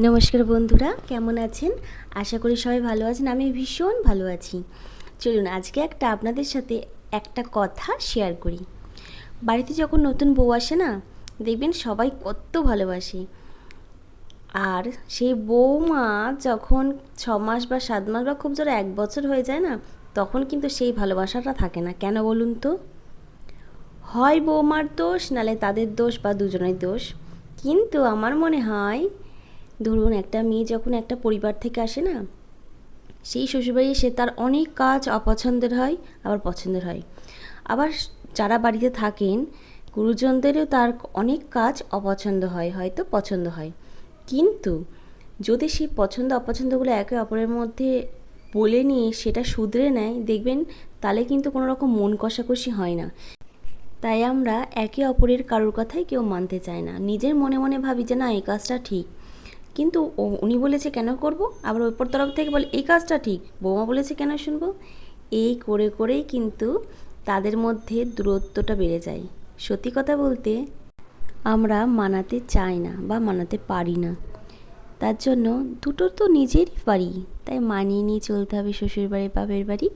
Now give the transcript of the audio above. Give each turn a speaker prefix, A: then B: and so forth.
A: নমস্কার বন্ধুরা, কেমন আছেন? আশা করি সবাই ভালো আছেন আমি ভীষণ ভালো আছি। চলুন, আজকে একটা আপনাদের সাথে একটা কথা শেয়ার করি। বাড়িতে যখন নতুন বউ আসে না, দেখবেন সবাই কত ভালোবাসে। আর সেই বৌমা যখন ছ মাস বা সাত মাস বা খুব জোর এক বছর হয়ে যায় না, তখন কিন্তু সেই ভালোবাসাটা থাকে না। কেন বলুন তো? হয় বৌমার দোষ, নালে তাদের দোষ বা দুজনের দোষ। কিন্তু আমার মনে হয় ধরুন একটা মেয়ে যখন একটা পরিবার থেকে আসে না, সেই শ্বশুরবাড়ি সে তার অনেক কাজ অপছন্দের হয়, আবার পছন্দের হয়। আবার যারা বাড়িতে থাকেন, গুরুজনদেরও তার অনেক কাজ অপছন্দ হয়, হয়তো পছন্দ হয়। কিন্তু যদি সেই পছন্দ অপছন্দগুলো একে অপরের মধ্যে বলে নিয়ে সেটা শুধরে নেয়, দেখবেন তাহলে কিন্তু কোনো রকম মন কষাকষি হয় না। তাই আমরা একে অপরের কারোর কথাই কেউ মানতে চায় না। নিজের মনে মনে ভাবি যে, না, এই কাজটা ঠিক। কিন্তু উনি বলেছে, কেন করব? আবার ওপর তরফ থেকে বলে, এই কাজটা ঠিক। বৌমা বলেছে, কেন শুনব? এই করে করেই কিন্তু তাদের মধ্যে দূরত্বটা বেড়ে যায়। সত্যি কথা বলতে, আমরা মানাতে চাই না বা মানাতে পারি না। তার জন্য দুটো তো নিজেরই বাড়ি। তাই মানিয়ে নিয়ে চলতে হবে শ্বশুর বাড়ি বাপের বাড়ি।